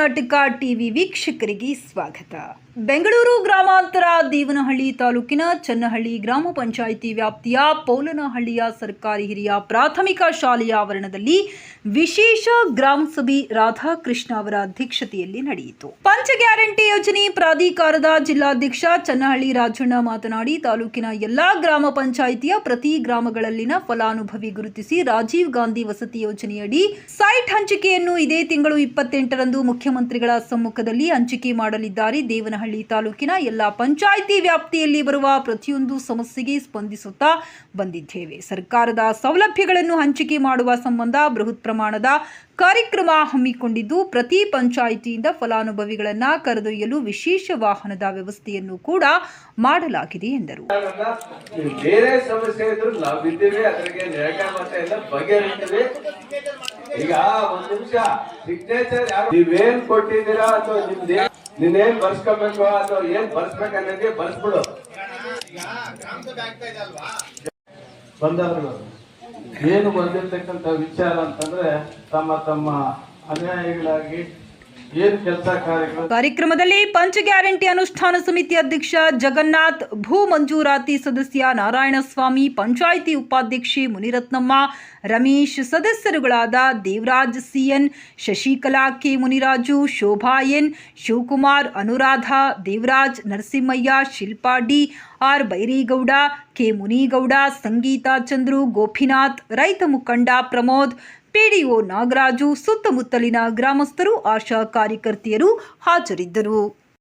Karnataka TV ವೀಕ್ಷಕರಿಗೆ ಸ್ವಾಗತ ಬೆಂಗಳೂರು ಗ್ರಾಮಾಂತರ ದೇವನಹಳ್ಳಿ ತಾಲೂಕಿನ ಚನ್ನಹಳ್ಳಿ ಗ್ರಾಮ ಪಂಚಾಯಿತಿ ವ್ಯಾಪ್ತಿಯ ಪೌಲನಹಳ್ಳಿಯ ಸರ್ಕಾರಿ ಹಿರಿಯ ಪ್ರಾಥಮಿಕ ಶಾಲೆಯ ಆವರಣದಲ್ಲಿ ವಿಶೇಷ ಗ್ರಾಮ ಸಭೆ ರಾಧಾಕೃಷ್ಣ ಅವರ ಅಧ್ಯಕ್ಷತೆಯಲ್ಲಿ ನಡೆಯಿತು. ಪಂಚ ಗ್ಯಾರಂಟಿ ಯೋಜನೆ ಪ್ರಾಧಿಕಾರದ ಜಿಲ್ಲಾಧ್ಯಕ್ಷ ಚನ್ನಹಳ್ಳಿ ರಾಜಣ್ಣ ಮಾತನಾಡಿ, ತಾಲೂಕಿನ ಎಲ್ಲಾ ಗ್ರಾಮ ಪಂಚಾಯಿತಿಯ ಪ್ರತಿ ಗ್ರಾಮಗಳಲ್ಲಿನ ಫಲಾನುಭವಿ ಗುರುತಿಸಿ ರಾಜೀವ್ ಗಾಂಧಿ ವಸತಿ ಯೋಜನೆಯಡಿ ಸೈಟ್ ಹಂಚಿಕೆಯನ್ನು ಇದೇ ತಿಂಗಳು ಇಪ್ಪತ್ತೆಂಟರಂದು ಮುಖ್ಯಮಂತ್ರಿಗಳ ಸಮ್ಮುಖದಲ್ಲಿ ಹಂಚಿಕೆ ಮಾಡಲಿದ್ದಾರೆ ದೇವನಹಳ್ಳಿ ತಾಲೂಕಿನ ಎಲ್ಲ ಪಂಚಾಯಿತಿ ವ್ಯಾಪ್ತಿಯಲ್ಲಿ ಬರುವ ಪ್ರತಿಯೊಂದು ಸಮಸ್ಯೆಗೆ ಸ್ಪಂದಿಸುತ್ತಾ ಬಂದಿದ್ದೇವೆ. ಸರ್ಕಾರದ ಸೌಲಭ್ಯಗಳನ್ನು ಹಂಚಿಕೆ ಮಾಡುವ ಸಂಬಂಧ ಬೃಹತ್ ಪ್ರಮಾಣದ ಕಾರ್ಯಕ್ರಮ ಹಮ್ಮಿಕೊಂಡಿದ್ದು, ಪ್ರತಿ ಪಂಚಾಯಿತಿಯಿಂದ ಫಲಾನುಭವಿಗಳನ್ನ ಕರೆದೊಯ್ಯಲು ವಿಶೇಷ ವಾಹನದ ವ್ಯವಸ್ಥೆಯನ್ನು ಕೂಡ ಮಾಡಲಾಗಿದೆ ಎಂದರು. ಈಗ ಒಂದು ನಿಮಿಷ ಸಿಗ್ನೇಚರ್ ನೀವೇನ್ ಕೊಟ್ಟಿದ್ದೀರಾ ಅಥವಾ ನಿಮ್ದೇ ನೀನೇನ್ ಬರ್ಸ್ಕೊಬೇಕು? ಅಥವಾ ಏನ್ ಬರ್ಸ್ಬೇಕು ಅನ್ನೋದೇ ಬರ್ಸ್ಬಿಡು. ಬಂದವರು ಏನು ಬಂದಿರ್ತಕ್ಕಂತ ವಿಚಾರ ಅಂತಂದ್ರೆ ತಮ್ಮ ತಮ್ಮ ಅನ್ಯಾಯಗಳಾಗಿ ಕಾರ್ಯಕ್ರಮದಲ್ಲಿ ಪಂಚ ಗ್ಯಾರಂಟಿ ಅನುಷ್ಠಾನ ಸಮಿತಿ ಅಧ್ಯಕ್ಷ ಜಗನ್ನಾಥ್, ಭೂ ಮಂಜೂರಾತಿ ಸದಸ್ಯ ನಾರಾಯಣಸ್ವಾಮಿ, ಪಂಚಾಯಿತಿ ಉಪಾಧ್ಯಕ್ಷೆ Muniratnamma, Ramesh ಸದಸ್ಯರುಗಳಾದ Devaraj CN, Shashikala K Muniraju, Shobha N, Shivakumar, Anuradha, Devaraj, Narasimhaiah, Shilpa D, R Byregowda, K Munigowda, Sangeetha Chandru, Gopinath, ರೈತ ಮುಖಂಡ ಪ್ರಮೋದ್ ಪಿಡಿಒ ನಾಗರಾಜು ಸುತ್ತಮುತ್ತಲಿನ ಗ್ರಾಮಸ್ಥರು ಆಶಾ ಕಾರ್ಯಕರ್ತೆಯರು ಹಾಜರಿದ್ದರು.